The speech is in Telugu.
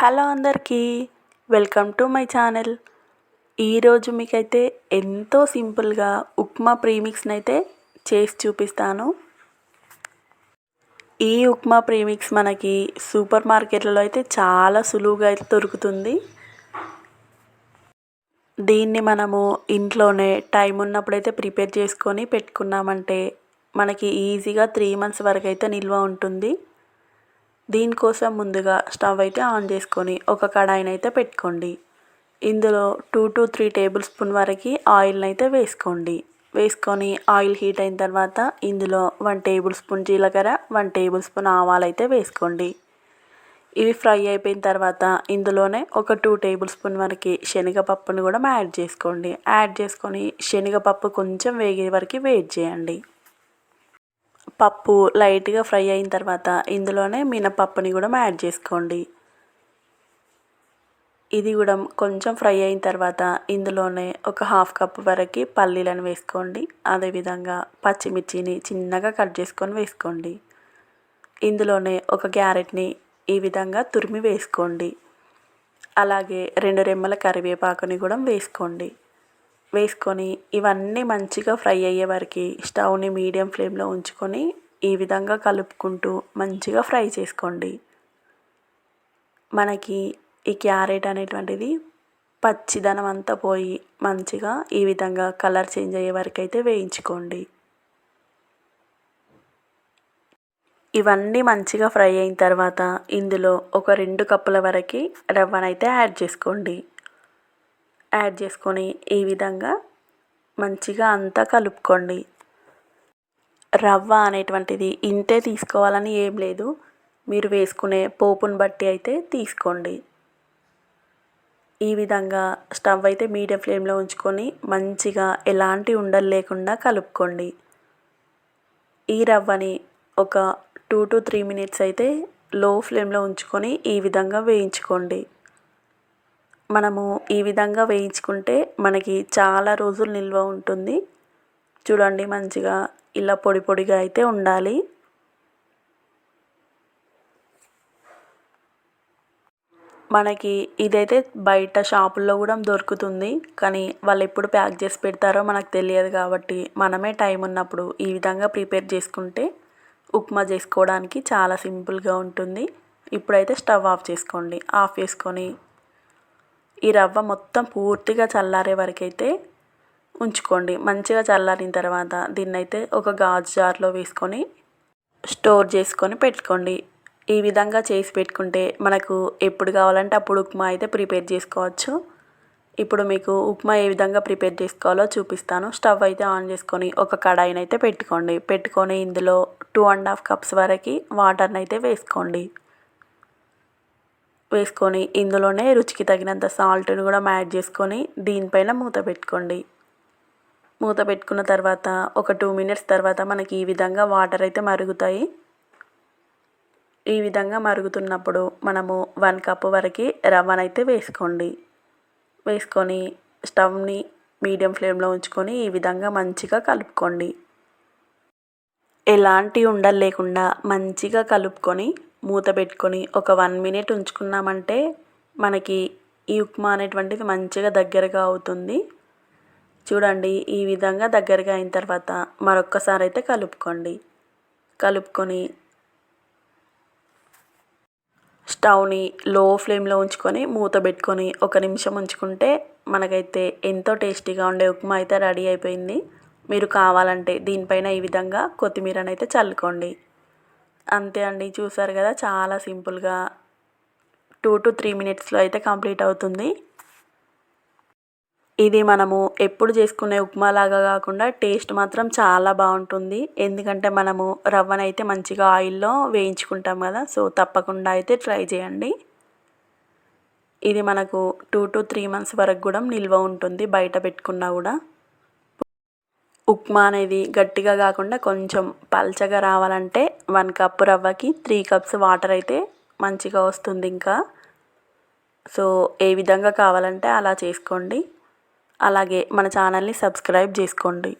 హలో అందరికీ వెల్కమ్ టు మై ఛానల్. ఈరోజు మీకైతే ఎంతో సింపుల్గా ఉప్మా ప్రీమిక్స్ని అయితే చేసి చూపిస్తాను. ఈ ఉప్మా ప్రీమిక్స్ మనకి సూపర్ మార్కెట్లలో అయితే చాలా సులువుగా అయితే దొరుకుతుంది. దీన్ని మనము ఇంట్లోనే టైం ఉన్నప్పుడైతే ప్రిపేర్ చేసుకొని పెట్టుకున్నామంటే మనకి ఈజీగా త్రీ మంత్స్ వరకు అయితే నిల్వ ఉంటుంది. దీనికోసం ముందుగా స్టవ్ అయితే ఆన్ చేసుకొని ఒక కడాయిని అయితే పెట్టుకోండి. ఇందులో two to three tablespoon వరకు ఆయిల్ని అయితే వేసుకోండి. వేసుకొని ఆయిల్ హీట్ అయిన తర్వాత ఇందులో వన్ టేబుల్ స్పూన్ జీలకర్ర వన్ టేబుల్ స్పూన్ ఆవాలు అయితే వేసుకోండి. ఇవి ఫ్రై అయిపోయిన తర్వాత ఇందులోనే ఒక టూ టేబుల్ స్పూన్ వరకు శనగపప్పును కూడా యాడ్ చేసుకోండి. యాడ్ చేసుకొని శనగపప్పు కొంచెం వేగే వరకు వెయిట్ చేయండి. పప్పు లైట్గా ఫ్రై అయిన తర్వాత ఇందులోనే మినపప్పుని కూడా యాడ్ చేసుకోండి. ఇది కూడా కొంచెం ఫ్రై అయిన తర్వాత ఇందులోనే ఒక హాఫ్ కప్ వరకు పల్లీలను వేసుకోండి. అదేవిధంగా పచ్చిమిర్చిని చిన్నగా కట్ చేసుకొని వేసుకోండి. ఇందులోనే ఒక క్యారెట్ని ఈ విధంగా తురిమి వేసుకోండి. అలాగే రెండు రెమ్మల కరివేపాకుని కూడా వేసుకోండి. వేసుకొని ఇవన్నీ మంచిగా ఫ్రై అయ్యే వరకు స్టవ్ని మీడియం ఫ్లేమ్లో ఉంచుకొని ఈ విధంగా కలుపుకుంటూ మంచిగా ఫ్రై చేసుకోండి. మనకి ఈ క్యారెట్ అనేటువంటిది పచ్చిదనం అంతా పోయి మంచిగా ఈ విధంగా కలర్ చేంజ్ అయ్యే వరకు అయితే వేయించుకోండి. ఇవన్నీ మంచిగా ఫ్రై అయిన తర్వాత ఇందులో ఒక రెండు కప్పుల వరకు రవ్వనైతే యాడ్ చేసుకోండి. యాడ్ చేసుకొని ఈ విధంగా మంచిగా అంతా కలుపుకోండి. రవ్వ అనేటువంటిది ఇంతే తీసుకోవాలని ఏం లేదు. మీరు వేసుకునే పోపుని బట్టి అయితే తీసుకోండి. ఈ విధంగా స్టవ్ అయితే మీడియం ఫ్లేమ్లో ఉంచుకొని మంచిగా ఎలాంటి ఉండలు లేకుండా కలుపుకోండి. ఈ రవ్వని ఒక టూ టు త్రీ మినిట్స్ అయితే లో ఫ్లేమ్లో ఉంచుకొని ఈ విధంగా వేయించుకోండి. మనము ఈ విధంగా వేయించుకుంటే మనకి చాలా రోజులు నిల్వ ఉంటుంది. చూడండి మంచిగా ఇలా పొడి పొడిగా అయితే ఉండాలి. మనకి ఇదైతే బయట షాపుల్లో కూడా దొరుకుతుంది. కానీ వాళ్ళు ఎప్పుడు ప్యాక్ చేసి పెడతారో మనకు తెలియదు కాబట్టి మనమే టైం ఉన్నప్పుడు ఈ విధంగా ప్రిపేర్ చేసుకుంటే ఉప్మా చేసుకోవడానికి చాలా సింపుల్గా ఉంటుంది. ఇప్పుడైతే స్టవ్ ఆఫ్ చేసుకోండి. ఆఫ్ చేసుకొని ఈ రవ్వ మొత్తం పూర్తిగా చల్లారే వరకు అయితే ఉంచుకోండి. మంచిగా చల్లారిన తర్వాత దీన్నైతే ఒక గాజు జార్లో వేసుకొని స్టోర్ చేసుకొని పెట్టుకోండి. ఈ విధంగా చేసి పెట్టుకుంటే మనకు ఎప్పుడు కావాలంటే అప్పుడు ఉప్మా అయితే ప్రిపేర్ చేసుకోవచ్చు. ఇప్పుడు మీకు ఉప్మా ఏ విధంగా ప్రిపేర్ చేసుకోవాలో చూపిస్తాను. స్టవ్ అయితే ఆన్ చేసుకొని ఒక కడాయిని అయితే పెట్టుకోండి. పెట్టుకొని ఇందులో టూ అండ్ హాఫ్ కప్స్ వరకు వాటర్ని అయితే వేసుకోండి. వేసుకొని ఇందులోనే రుచికి తగినంత సాల్ట్ని కూడా యాడ్ చేసుకొని దీనిపైన మూత పెట్టుకోండి. మూత పెట్టుకున్న తర్వాత ఒక టూ మినిట్స్ తర్వాత మనకి ఈ విధంగా వాటర్ అయితే మరుగుతాయి. ఈ విధంగా మరుగుతున్నప్పుడు మనము వన్ కప్ వరకు రవ్వనైతే వేసుకోండి. వేసుకొని స్టవ్ని మీడియం ఫ్లేమ్లో ఉంచుకొని ఈ విధంగా మంచిగా కలుపుకోండి. ఎలాంటి ఉండలు లేకుండా మంచిగా కలుపుకొని మూత పెట్టుకొని ఒక వన్ మినిట్ ఉంచుకున్నామంటే మనకి ఈ ఉప్మా అనేటువంటిది మంచిగా దగ్గరగా అవుతుంది. చూడండి ఈ విధంగా దగ్గరగా అయిన తర్వాత మరొక్కసారి అయితే కలుపుకోండి. కలుపుకొని స్టవ్ని లో ఫ్లేమ్లో ఉంచుకొని మూత పెట్టుకొని ఒక నిమిషం ఉంచుకుంటే మనకైతే ఎంతో టేస్టీగా ఉండే ఉప్మా అయితే రెడీ అయిపోయింది. మీరు కావాలంటే దీనిపైన ఈ విధంగా కొత్తిమీరనైతే చల్లుకోండి. అంతే అండి. చూసారు కదా చాలా సింపుల్గా టూ టు త్రీ మినిట్స్లో అయితే కంప్లీట్ అవుతుంది. ఇది మనము ఎప్పుడు చేసుకునే ఉప్మా లాగా కాకుండా టేస్ట్ మాత్రం చాలా బాగుంటుంది. ఎందుకంటే మనము రవ్వనైతే మంచిగా ఆయిల్లో వేయించుకుంటాం కదా సో తప్పకుండా అయితే ట్రై చేయండి. ఇది మనకు టూ టు త్రీ మంత్స్ వరకు కూడా నిల్వ ఉంటుంది బయట పెట్టుకున్నా కూడా. ఉప్మా అనేది గట్టిగా కాకుండా కొంచెం పల్చగా రావాలంటే వన్ కప్ రవ్వకి త్రీ కప్స్ వాటర్ అయితే మంచిగా వస్తుంది ఇంకా. సో ఏ విధంగా కావాలంటే అలా చేసుకోండి. అలాగే మన ఛానల్ని సబ్స్క్రైబ్ చేసుకోండి.